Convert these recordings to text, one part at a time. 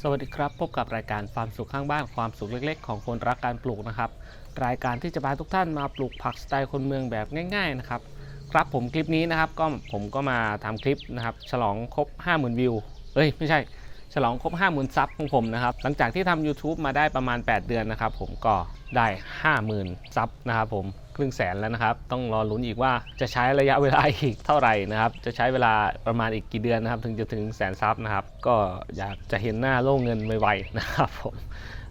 สวัสดีครับ พบกับรายการฟามสุขข้างบ้านความสุขเล็ก ๆ ของคนรักการปลูกนะครับ รายการที่จะพาทุกท่านมาปลูกผักสไตล์คนเมืองแบบง่าย ๆนะครับ ครับผมคลิปนี้นะครับก็ผมก็มาทำคลิปนะครับ ฉลองครบ 50,000 วิวเอ้ยไม่ใช่ ฉลองครบ 50,000ซับของผมนะครับ หลังจากที่ทำ YouTube มาได้ประมาณ 8 เดือนนะครับ ผมก็ได้ 50,000ซับนะครับผม ครึ่งแสนแล้วนะครับ ต้องรอลุ้นอีกว่าจะใช้ระยะเวลาอีกเท่าไหร่นะครับ จะใช้เวลาประมาณอีกกี่เดือนนะครับ ถึงจะถึงแสนซับนะครับ ก็อยากจะเห็นหน้าโล่งเงินไวๆนะครับผม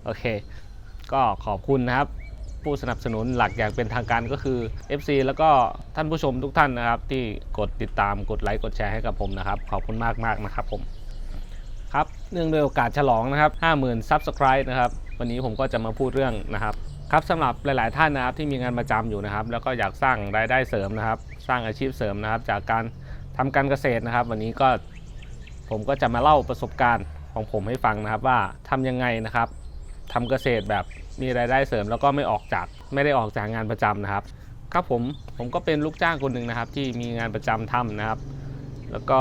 โอเค ก็ขอบคุณนะครับผู้สนับสนุนหลักอย่างเป็นทางการก็คือ FC แล้วก็ท่านผู้ชมทุกท่านนะครับ ที่กดติดตามกดไลค์กดแชร์ให้กับผมนะครับ ขอบคุณมากมากๆนะครับผมครับเนื่องในโอกาสฉลองนะครับ 50,000 Subscribe นะครับ วันนี้ผมก็จะมาพูดเรื่องนะครับ ครับสำหรับหลาย ๆ ท่านนะครับที่มีงานประจำอยู่นะครับ แล้วก็อยากสร้างรายได้เสริมนะครับ สร้างอาชีพเสริมนะครับ จากการทำการเกษตรนะครับ วันนี้ก็ผมก็จะมาเล่าประสบการณ์ของผมให้ฟังนะครับ ว่าทำยังไงนะครับทำเกษตรแบบมีรายได้เสริม แล้วก็ไม่ออกจากไม่ได้ออกจากงานประจำนะครับ ครับผมผมก็เป็นลูกจ้างคนหนึ่งนะครับ ที่มีงานประจำทำนะครับ แล้วก็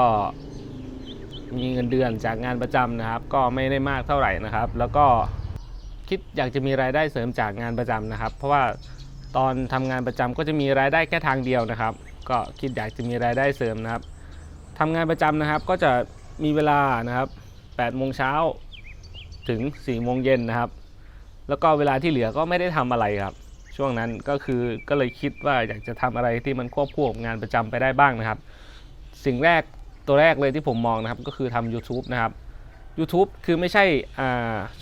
มีเงินเดือนจากงานประจำนะครับ ก็ไม่ได้มากเท่าไหร่นะครับ แล้วก็ คิดอยากจะมีรายได้เสริมจากงานประจำนะครับ เพราะว่าตอนทำงานประจำก็จะมีรายได้แค่ทางเดียวนะครับ ก็คิดอยากจะมีรายได้เสริมนะครับทำงานประจำนะครับก็จะมีเวลานะครับ8โมงเช้าถึง4โมงเย็นนะครับ แล้วก็เวลาที่เหลือก็ไม่ได้ทำอะไรครับ ช่วงนั้นก็คือก็เลยคิดว่าอยากจะทำอะไรที่มันควบคู่กับงานประจำไปได้บ้างนะครับ สิ่งแรกตัวแรกเลยที่ผมมองนะครับก็คือทำ YouTube นะครับ YouTube คือไม่ใช่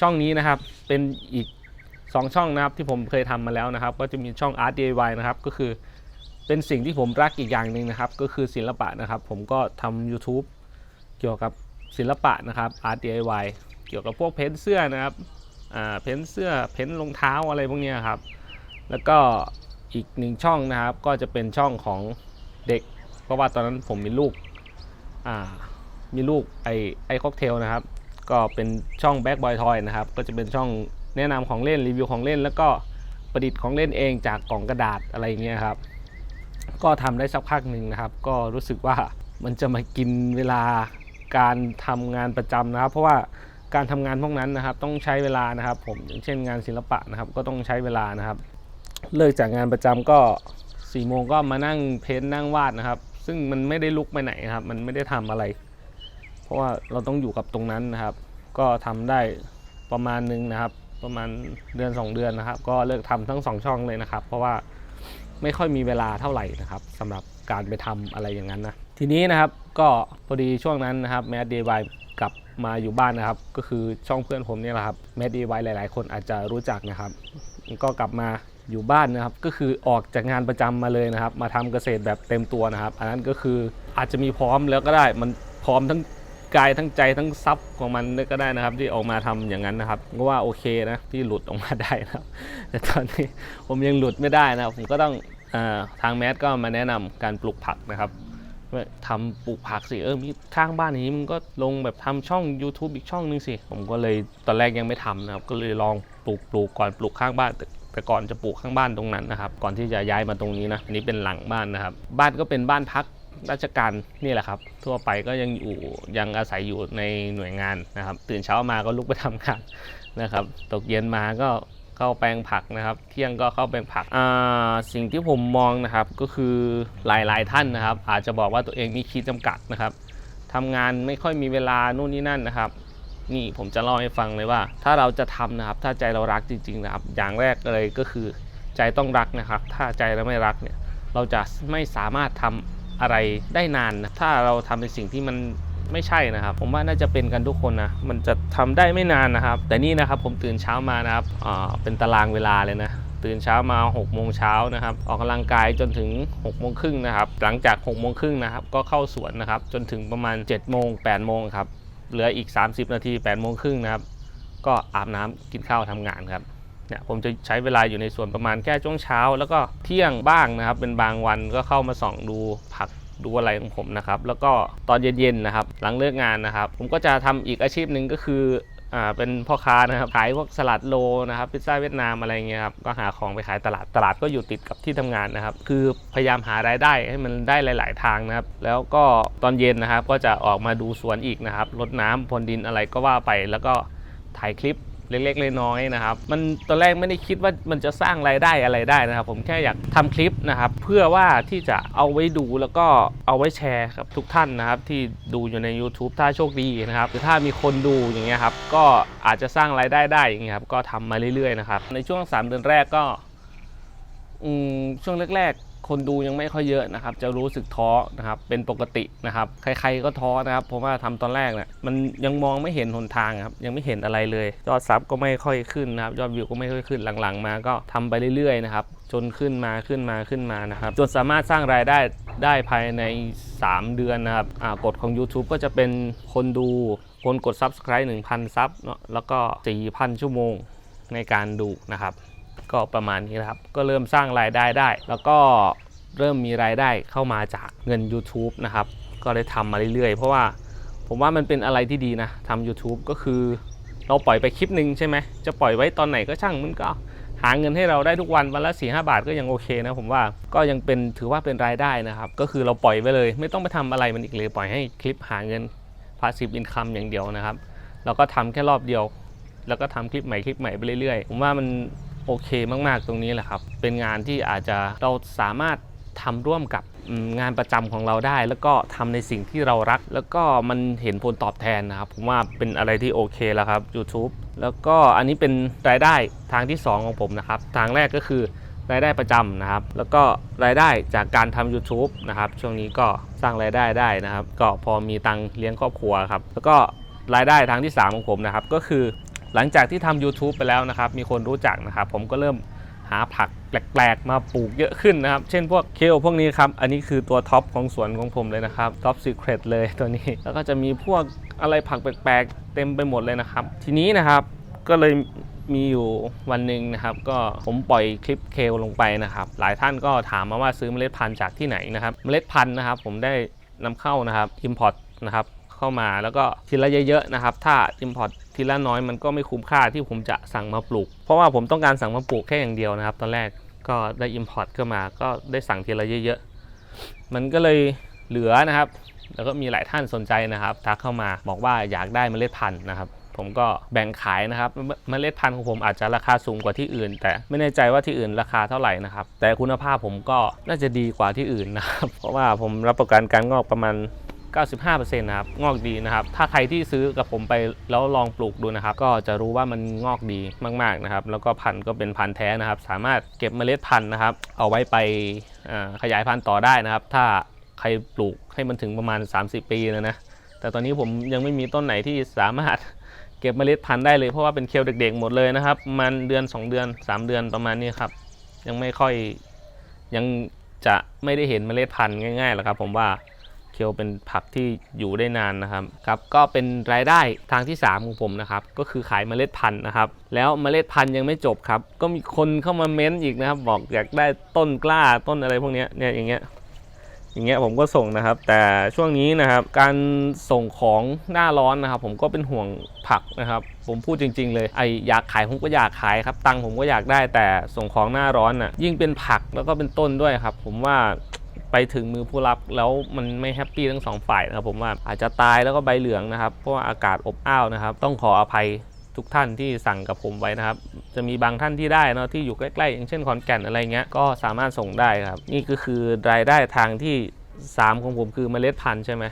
ช่องนี้นะครับ เป็นอีก 2 ช่องนะครับที่ผมเคยทำมาแล้วนะครับ ก็จะมีช่อง Art DIY นะครับ ก็คือเป็นสิ่งที่ผมรักอีกอย่างหนึ่งนะครับ ก็คือศิลปะนะครับ ผมก็ทำ YouTube เกี่ยวกับศิลปะนะครับ Art DIY เกี่ยวกับพวกเพ้นเสื้อนะครับเพ้นเสื้อเพ้นรองเท้าอะไรพวกนี้ครับ แล้วก็อีกหนึ่งช่องนะครับ ก็จะเป็นช่องของเด็ก เพราะว่าตอนนั้นผมมีลูกมีลูกไอไอค็อกเทลนะครับ ก็เป็นช่อง Back Boy Toy นะครับ ก็จะเป็นช่องแนะนำของเล่นรีวิวของเล่น แล้วก็ประดิษฐ์ของเล่นเองจากกล่องกระดาษอะไรอย่างเงี้ยครับ ก็ทำได้สักพักหนึ่งนะครับ ก็รู้สึกว่ามันจะมากินเวลาการทำงานประจำนะครับ เพราะว่าการทำงานพวกนั้นนะครับ ต้องใช้เวลานะครับ ผมอย่างเช่นงานศิลปะนะครับ ก็ต้องใช้เวลานะครับ เลิกจากงานประจำก็4ี่โมงก็มานั่งเพ้นท์นั่งวาดนะครับ ซึ่งมันไม่ได้ลุกไปไหนครับ มันไม่ได้ทำอะไร ราะว่าเราต้องอยู่กับตรงนั้นนะครับ ก็ทำได้ประมาณนึงนะครับ ประมาณเดือน 2 เดือนนะครับ ก็เลิกทำทั้ง 2 ช่องเลยนะครับ เพราะว่าไม่ค่อยมีเวลาเท่าไหร่นะครับสำหรับการไปทำอะไรอย่างนั้นนะทีนี้นะครับก็พอดีช่วงนั้นนะครับแมดเดย์ไกลับมาอยู่บ้านนะครับ ก็คือช่องเพื่อนผมเนี่ยแหละครับแมดเดย์ไหลาย ๆ คนอาจจะรู้จักนะครับ ก็กลับมาอยู่บ้านนะครับ ก็คือออกจากงานประจำมาเลยนะครับ มาทำเกษตรแบบเต็มตัวนะครับ อันนั้นก็คืออาจจะมีพร้อมแล้วก็ได้มันพร้อมทั้ง กายทั้งใจทั้งทรัพย์ของมันก็ได้นะครับ ที่ออกมาทำอย่างนั้นนะครับก็ว่าโอเคนะที่หลุดออกมาได้นะครับ แต่ตอนนี้ผมยังหลุดไม่ได้นะครับผมก็ต้องอทางแมสก็มาแนะนำการปลูกผักนะครับว่าทำปลูกผักสิเออมีข้างบ้านนี้มึงก็ลงแบบทำช่อง YouTube อีกช่องนึงสิ ผมก็เลยตอนแรกยังไม่ทำนะครับ ก็เลยลองปลูกปลูกก่อนปลูกข้างบ้านแต่ก่อนจะปลูกข้างบ้านตรงนั้นนะครับ ก่อนที่จะย้ายมาตรงนี้นะอันนี้เป็นหลังบ้านนะครับ บ้านก็เป็นบ้านพัก ราชการนี่แหละครับ ทั่วไปก็ยังอยู่ยังอาศัยอยู่ในหน่วยงานนะครับ ตื่นเช้ามาก็ลุกไปทำงานนะครับ ตกเย็นมาก็เข้าแปลงผักนะครับ เที่ยงก็เข้าแปลงผักอ่าสิ่งที่ผมมองนะครับก็คือหลายๆท่านนะครับ อาจจะบอกว่าตัวเองมีขีดจำกัดนะครับทำงานไม่ค่อยมีเวลานู่นนี่นั่นนะครับ นี่ผมจะเล่าให้ฟังเลยว่า ถ้าเราจะทำนะครับ ถ้าใจเรารักจริง ๆ นะครับ อย่างแรกเลยก็คือใจต้องรักนะครับ ถ้าใจเราไม่รักเนี่ยเราจะไม่สามารถทำ อะไรได้นานนะถ้าเราทำในสิ่งที่มันไม่ใช่นะครับ ผมว่าน่าจะเป็นกันทุกคนนะมันจะทำได้ไม่นานนะครับ แต่นี่นะครับผมตื่นเช้ามานะครับอ่าเป็นตารางเวลาเลยนะตื่นเช้ามา6โมงเช้านะครับ ออกกำลังกายจนถึง6โมงครึ่งนะครับ หลังจาก6โมงครึ่งนะครับ ก็เข้าสวนนะครับ จนถึงประมาณ7โมง8โมงครับ เหลืออีก 30 นาที8โมงครึ่งนะครับ ก็อาบน้ำกินข้าวทำงานครับ เนี่ยผมจะใช้เวลาอยู่ในสวนประมาณแค่ช่วงเช้า แล้วก็เที่ยงบ้างนะครับ เป็นบางวันก็เข้ามาส่องดูผัก ดูอะไรของผมนะครับ แล้วก็ตอนเย็นๆนะครับ หลังเลิกงานนะครับ ผมก็จะทำอีกอาชีพหนึ่งก็คืออ่าเป็นพ่อค้านะครับขายพวกสลัดโลนะครับพิซซ่าเวียดนามอะไรเงี้ยครับก็หาของไปขายตลาดตลาดก็อยู่ติดกับที่ทำงานนะครับ คือพยายามหารายได้ให้มันได้หลาย ๆ ทางนะครับ แล้วก็ตอนเย็นนะครับก็จะออกมาดูสวนอีกนะครับรดน้ำพรวนดินอะไรก็ว่าไปแล้วก็ถ่ายคลิป เล็กๆน้อยๆนะครับ มันตอนแรกไม่ได้คิดว่ามันจะสร้างรายได้อะไรได้นะครับ ผมแค่อยากทำคลิปนะครับ เพื่อว่าที่จะเอาไว้ดูแล้วก็เอาไว้แชร์กับทุกท่านนะครับ ที่ดูอยู่ใน YouTube ถ้าโชคดีนะครับหรือถ้ามีคนดูอย่างเงี้ยครับก็อาจจะสร้างรายได้ได้อย่างเงี้ยครับก็ทำมาเรื่อยๆนะครับในช่วง 3 เดือนแรกก็ช่วงแรกๆ คนดูยังไม่ค่อยเยอะนะครับ จะรู้สึกท้อนะครับ เป็นปกตินะครับ ใครๆก็ท้อนะครับเพราะว่าทำตอนแรกเนี่ยมันยังมองไม่เห็นหนทางครับ ยังไม่เห็นอะไรเลย ยอดซับก็ไม่ค่อยขึ้นนะครับ ยอดวิวก็ไม่ค่อยขึ้น หลังๆ มาก็ทำไปเรื่อยๆนะครับ จนขึ้นมาขึ้นมาขึ้นมานะครับ จนสามารถสร้างรายได้ได้ภายใน 3 เดือนนะครับกฎของ YouTube ก็จะเป็นคนดู คนกด Subscribe 1,000 ซับเนาะ แล้วก็ 4,000 ชั่วโมงในการดูนะครับ ก็ประมาณนี้นะครับ ก็เริ่มสร้างรายได้ได้ แล้วก็เริ่มมีรายได้เข้ามาจากเงิน YouTube นะครับ ก็ได้ทำมาเรื่อยๆ เพราะว่าผมว่ามันเป็นอะไรที่ดีนะทำ YouTube ก็คือเราปล่อยไปคลิปหนึ่งใช่ไหม จะปล่อยไว้ตอนไหนก็ช่างมันก็หาเงินให้เราได้ทุกวันวันละ4ีหบาทก็ยังโอเคนะผมว่าก็ยังเป็นถือว่าเป็นรายได้นะครับ ก็คือเราปล่อยไว้เลย ไม่ต้องไปทำอะไรมันอีกเลย ปล่อยให้คลิปหาเงิน passive income อย่างเดียวนะครับ เราก็ทำแค่รอบเดียว แล้วก็ทำคลิปใหม่คลิปใหม่ไปเรื่อยๆ ผมว่ามัน โอเคมาก ๆ ตรงนี้แหละครับ เป็นงานที่อาจจะเราสามารถทำร่วมกับงานประจำของเราได้ แล้วก็ทำในสิ่งที่เรารัก แล้วก็มันเห็นผลตอบแทนนะครับ ผมว่าเป็นอะไรที่โอเคแล้วครับ YouTube แล้วก็อันนี้เป็นรายได้ทางที่ 2 ของผมนะครับ ทางแรกก็คือรายได้ประจำนะครับ แล้วก็รายได้จากการทำ YouTube นะครับ ช่วงนี้ก็สร้างรายได้ได้นะครับ ก็พอมีตังค์เลี้ยงครอบครัวครับ แล้วก็รายได้ทางที่ 3 ของผมนะครับ ก็คือ หลังจากที่ทำ YouTube ไปแล้วนะครับ มีคนรู้จักนะครับ ผมก็เริ่มหาผักแปลกๆ มาปลูกเยอะขึ้นนะครับ เช่นพวกเคลพวกนี้ครับ อันนี้คือตัวท็อปของสวนของผมเลยนะครับ ท็อปซีเครตเลยตัวนี้ แล้วก็จะมีพวกอะไรผักแปลกๆ เต็มไปหมดเลยนะครับ ทีนี้นะครับก็เลยมีอยู่วันหนึ่งนะครับ ก็ผมปล่อยคลิปเคลลงไปนะครับ หลายท่านก็ถามมาว่าซื้อเมล็ดพันธุ์จากที่ไหนนะครับ เมล็ดพันธุ์นะครับ ผมได้นำเข้านะครับ import นะครับเข้ามาแล้วก็ทีละเยอะๆนะครับ ถ้า import ทีละน้อยมันก็ไม่คุ้มค่าที่ผมจะสั่งมาปลูก เพราะว่าผมต้องการสั่งมาปลูกแค่อย่างเดียวนะครับ ตอนแรกก็ได้ import เข้ามาก็ได้สั่งทีละเยอะๆ มันก็เลยเหลือนะครับ แล้วก็มีหลายท่านสนใจนะครับ ทักเข้ามาบอกว่าอยากได้เมล็ดพันธุ์นะครับ ผมก็แบ่งขายนะครับ เมเมล็ดพันธุ์ของผมอาจจะราคาสูงกว่าที่อื่น แต่ไม่แน่ใจว่าที่อื่นราคาเท่าไหร่นะครับ แต่คุณภาพผมก็น่าจะดีกว่าที่อื่นนะครับ เพราะว่าผมรับประกันการงอกประมาณ 95%นะครับงอกดีนะครับ ถ้าใครที่ซื้อกับผมไปแล้วลองปลูกดูนะครับ ก็จะรู้ว่ามันงอกดีมากๆนะครับ แล้วก็พันธุ์ก็เป็นพันธุ์แท้นะครับ สามารถเก็บเมล็ดพันธุ์นะครับ เอาไว้ไปขยายพันธุ์ต่อได้นะครับ ถ้าใครปลูกให้มันถึงประมาณ 30 ปีนะนะแต่ตอนนี้ผมยังไม่มีต้นไหนที่สามารถเก็บเมล็ดพันธุ์ได้เลยเพราะว่าเป็นเคลเด็กๆหมดเลยนะครับมันเดือน 2 เดือน 3 เดือนประมาณนี้ครับ ยังไม่ค่อยยังจะไม่ได้เห็นเมล็ดพันธุ์ง่ายๆหรอกครับ ผมว่า เคลเป็นผักที่อยู่ได้นานนะครับครับ ก็เป็นรายได้ทางที่ 3 ของผมนะครับ ก็คือขายเมล็ดพันธุ์นะครับ แล้วเมล็ดพันธุ์ยังไม่จบครับ ก็มีคนเข้ามาเม้นต์อีกนะครับ บอกอยากได้ต้นกล้าต้นอะไรพวกนี้เนี่ยอย่างเงี้ยอย่างเงี้ยผมก็ส่งนะครับ แต่ช่วงนี้นะครับการส่งของหน้าร้อนนะครับ ผมก็เป็นห่วงผักนะครับ ผมพูดจริง ๆ เลยไออยากขายผมก็อยากขายครับ ตังค์ผมก็อยากได้แต่ส่งของหน้าร้อนน่ะยิ่งเป็นผักแล้วก็เป็นต้นด้วยครับ ผมว่า ไปถึงมือผู้รับแล้วมันไม่แฮปปี้ทั้งสองฝ่ายนะครับผมว่าอาจจะตายแล้วก็ใบเหลืองนะครับ เพราะว่าอากาศอบอ้าวนะครับ ต้องขออภัยทุกท่านที่สั่งกับผมไว้นะครับ จะมีบางท่านที่ได้เนาะที่อยู่ใกล้ๆ อย่างเช่นขอนแก่นอะไรเงี้ยก็สามารถส่งได้ครับ นี่ก็คือรายได้ทางที่ 3 ของผมคือเมล็ดพันธุ์ใช่ไหม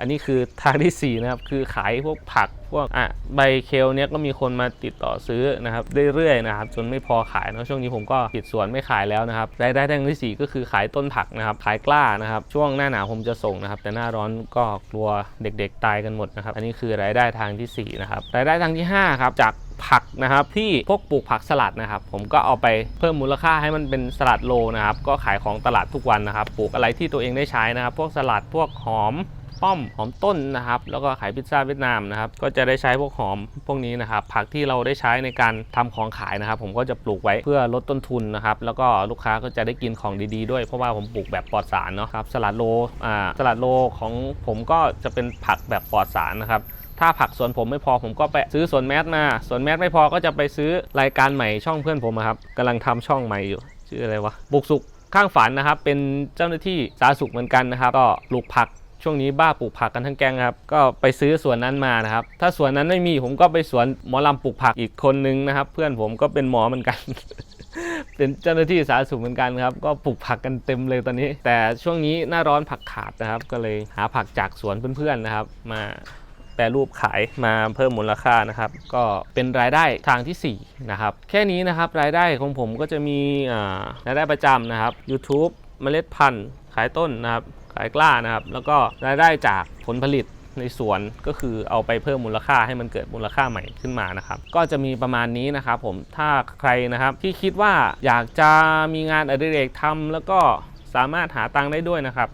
อันนี้คือทางที่ 4 นะครับ คือขายพวกผักพวกอะใบเคลเนี้ยก็มีคนมาติดต่อซื้อนะครับเรื่อยๆนะครับจนไม่พอขายเนอะช่วงนี้ผมก็ปิดสวนไม่ขายแล้วนะครับรายได้ทางที่ 4 ก็คือขายต้นผักนะครับขายกล้านะครับช่วงหน้าหนาวผมจะส่งนะครับแต่หน้าร้อนก็กลัวเด็กๆตายกันหมดนะครับอันนี้คือรายได้ทางทีสี่4นะครับรายได้ทางที่5ครับจากผักนะครับที่พวกปลูกผักสลัดนะครับ ผมก็เอาไปเพิ่มมูลค่าให้มันเป็นสลัดโลนะครับ ก็ขายของตลาดทุกวันนะครับ ปลูกอะไรที่ตัวเองได้ใช้นะครับ พวกสลัดพวกหอม ป้อมหอมต้นนะครับ แล้วก็ขายพิซซ่าเวียดนามนะครับ ก็จะได้ใช้พวกหอมพวกนี้นะครับ ผักที่เราได้ใช้ในการทำของขายนะครับ ผมก็จะปลูกไว้เพื่อลดต้นทุนนะครับ แล้วก็ลูกค้าก็จะได้กินของดีๆด้วย เพราะว่าผมปลูกแบบปลอดสารเนาะครับ สลัดโลอ่าสลัดโลของผมก็จะเป็นผักแบบปลอดสารนะครับถ้าผักสวนผมไม่พอผมก็ไปซื้อสวนแมสมาสวนแมสไม่พอก็จะไปซื้อรายการใหม่ช่องเพื่อนผมครับกำลังทำช่องใหม่อยู่ ชื่ออะไรวะบุกสุกข้างฝันนะครับ เป็นเจ้าหน้าที่สาสุขเหมือนกันนะครับ ก็ปลูกผัก ช่วงนี้บ้าปลูกผักกันทั้งแกงครับ ก็ไปซื้อสวนนั้นมานะครับ ถ้าสวนนั้นไม่มีผมก็ไปสวนหมอลำปลูกผักอีกคนนึงนะครับ เพื่อนผมก็เป็นหมอเหมือนกัน เป็นเจ้าหน้าที่สาธารณสุขเหมือนกันครับ ก็ปลูกผักกันเต็มเลยตอนนี้ แต่ช่วงนี้หน้าร้อนผักขาดนะครับ ก็เลยหาผักจากสวนเพื่อนๆนะครับ มาแปรรูปขายมาเพิ่มมูลค่านะครับ ก็เป็นรายได้ทางที่ 4 นะครับ แค่นี้นะครับรายได้ของผมก็จะมีรายได้ประจำนะครับ YouTube เมล็ดพันธุ์ขายต้นนะครับายกล้านะครับ แล้วก็รายได้จากผลผลิตในสวนก็คือเอาไปเพิ่มมูลค่าให้มันเกิดมูลค่าใหม่ขึ้นมานะครับ ก็จะมีประมาณนี้นะครับผมถ้าใครนะครับที่คิดว่าอยากจะมีงานอดิเรกทำแล้วก็สามารถหาตังค์ได้ด้วยนะครับ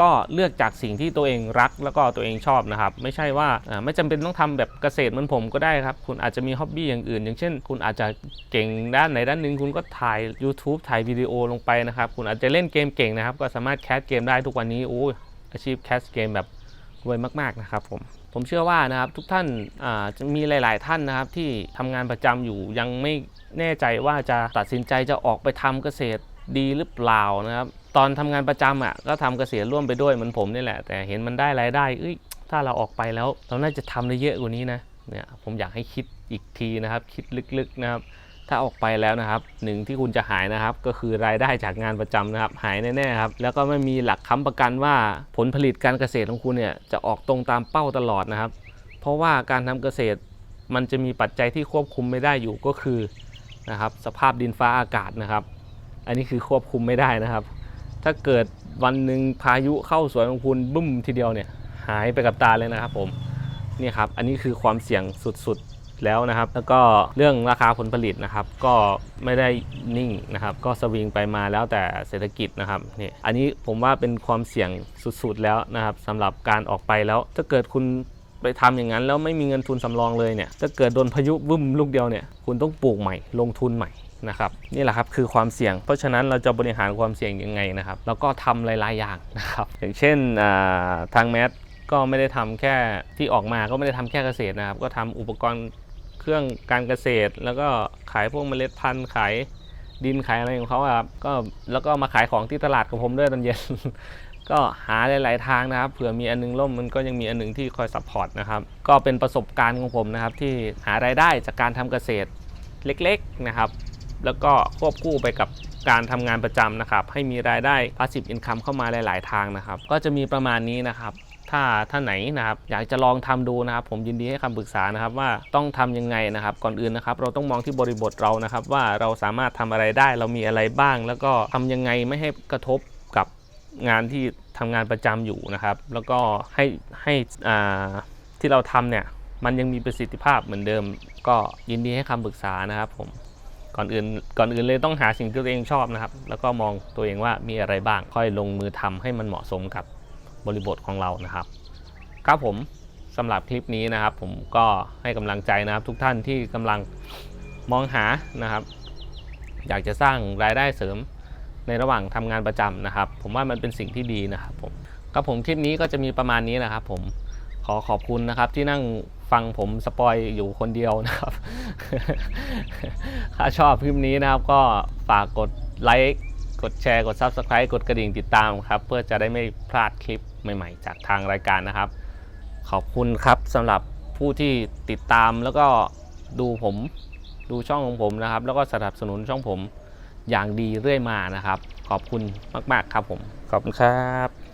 ก็เลือกจากสิ่งที่ตัวเองรักแล้วก็ตัวเองชอบนะครับ ไม่ใช่ว่าไม่จำเป็นต้องทำแบบเกษตรเหมือนผมก็ได้ครับ คุณอาจจะมีฮ็อบบี้อย่างอื่น อย่างเช่น คุณอาจจะเก่งด้านไหนด้านหนึ่งคุณก็ถ่าย YouTube ถ่ายวิดีโอลงไปนะครับ คุณอาจจะเล่นเกมเก่งนะครับ ก็สามารถแคสเกมได้ทุกวันนี้โอ้ยอาชีพแคสเกมแบบรวยมากๆนะครับผมผมเชื่อว่านะครับทุกท่านจะมีหลาย ๆ ท่านนะครับที่ทำงานประจำอยู่ยังไม่แน่ใจว่าจะตัดสินใจจะออกไปทำเกษตรดีหรือเปล่านะครับ ตอนทำงานประจำอะก็ทำเกษียณร่วมไปด้วยเหมือนผมนี่แหละ แต่เห็นมันได้รายได้เอ้ยถ้าเราออกไปแล้วเราน่าจะทำได้เยอะกว่านี้นะเนี่ยผมอยากให้คิดอีกทีนะครับ คิดลึกๆนะครับ ถ้าออกไปแล้วนะครับหนึ่งที่คุณจะหายนะครับ ก็คือรายได้จากงานประจำนะครับ หายแน่ๆครับ แล้วก็ไม่มีหลักค้ำประกันว่าผลผลิตการเกษตรของคุณเนี่ยจะออกตรงตามเป้าตลอดนะครับ เพราะว่าการทำเกษตรมันจะมีปัจจัยที่ควบคุมไม่ได้อยู่ก็คือนะครับ สภาพดินฟ้าอากาศนะครับ อันนี้คือควบคุมไม่ได้นะครับ ถ้าเกิดวันหนึ่งพายุเข้าสวนของคุณบึ้มทีเดียวเนี่ยหายไปกับตาเลยนะครับผมนี่ครับอันนี้คือความเสี่ยงสุดๆแล้วนะครับ แล้วก็เรื่องราคาผลผลิตนะครับ ก็ไม่ได้นิ่งนะครับ ก็สวิงไปมาแล้วแต่เศรษฐกิจนะครับนี่อันนี้ผมว่าเป็นความเสี่ยงสุดๆแล้วนะครับสำหรับการออกไปแล้ว ถ้าเกิดคุณไปทำอย่างนั้นแล้วไม่มีเงินทุนสำรองเลยเนี่ยถ้าเกิดโดนพายุบึ้มลูกเดียวเนี่ยคุณต้องปลูกใหม่ลงทุนใหม่ นะครับนี่แหละครับคือความเสี่ยง เพราะฉะนั้นเราจะบริหารความเสี่ยงยังไงนะครับแล้วก็ทำหลายๆอย่างนะครับอย่างเช่นทางแมสก็ไม่ได้ทำแค่ที่ออกมาก็ไม่ได้ทำแค่เกษตรนะครับก็ทำอุปกรณ์เครื่องการเกษตร แล้วก็ขายพวกเมล็ดพันธุ์ขายดินขายอะไรของเขาครับก็แล้วก็มาขายของที่ตลาดกับผมด้วยตอนเย็นก็หาหลาย ๆ ทางนะครับ เผื่อมีอันนึงล่มมันก็ยังมีอันนึงที่คอยซัพพอร์ตนะครับ ก็เป็นประสบการณ์ของผมนะครับที่หารายได้จากการทำเกษตรเล็ก ๆ นะครับ แล้วก็ควบคู่ไปกับการทำงานประจำนะครับ ให้มีรายได้ passive income เข้ามาหลาย ๆ ทางนะครับ ก็จะมีประมาณนี้นะครับ ถ้าท่านไหนนะครับอยากจะลองทำดูนะครับ ผมยินดีให้คำปรึกษานะครับว่าต้องทำยังไงนะครับ ก่อนอื่นนะครับ เราต้องมองที่บริบทเรานะครับ ว่าเราสามารถทำอะไรได้ เรามีอะไรบ้าง แล้วก็ทำยังไงไม่ให้กระทบกับงานที่ทำงานประจำอยู่นะครับ แล้วก็ให้ให้อ่าที่เราทำเนี่ยมันยังมีประสิทธิภาพเหมือนเดิม ก็ยินดีให้คำปรึกษานะครับผม ก่อนอื่นก่อนอื่นเลยต้องหาสิ่งที่ตัวเองชอบนะครับ แล้วก็มองตัวเองว่ามีอะไรบ้าง ค่อยลงมือทำให้มันเหมาะสมกับบริบทของเรานะครับครับผมสำหรับคลิปนี้นะครับ ผมก็ให้กำลังใจนะครับ ทุกท่านที่กำลังมองหานะครับ อยากจะสร้างรายได้เสริมในระหว่างทำงานประจำนะครับ ผมว่ามันเป็นสิ่งที่ดีนะครับผมครับผมคลิปนี้ก็จะมีประมาณนี้นะครับ ผม ขอขอบคุณนะครับที่นั่งฟังผมสปอยอยู่คนเดียวนะครับ ถ้าชอบคลิปนี้นะครับก็ฝากกดไลค์กดแชร์กด Subscribe กดกระดิ่งติดตามครับ เพื่อจะได้ไม่พลาดคลิปใหม่ๆ จากทางรายการนะครับ ขอบคุณครับสำหรับผู้ที่ติดตามแล้วก็ดูผมดูช่องของผมนะครับ แล้วก็สนับสนุนช่องผมอย่างดีเรื่อยมานะครับ ขอบคุณมาก ๆ ครับผม ขอบคุณครับ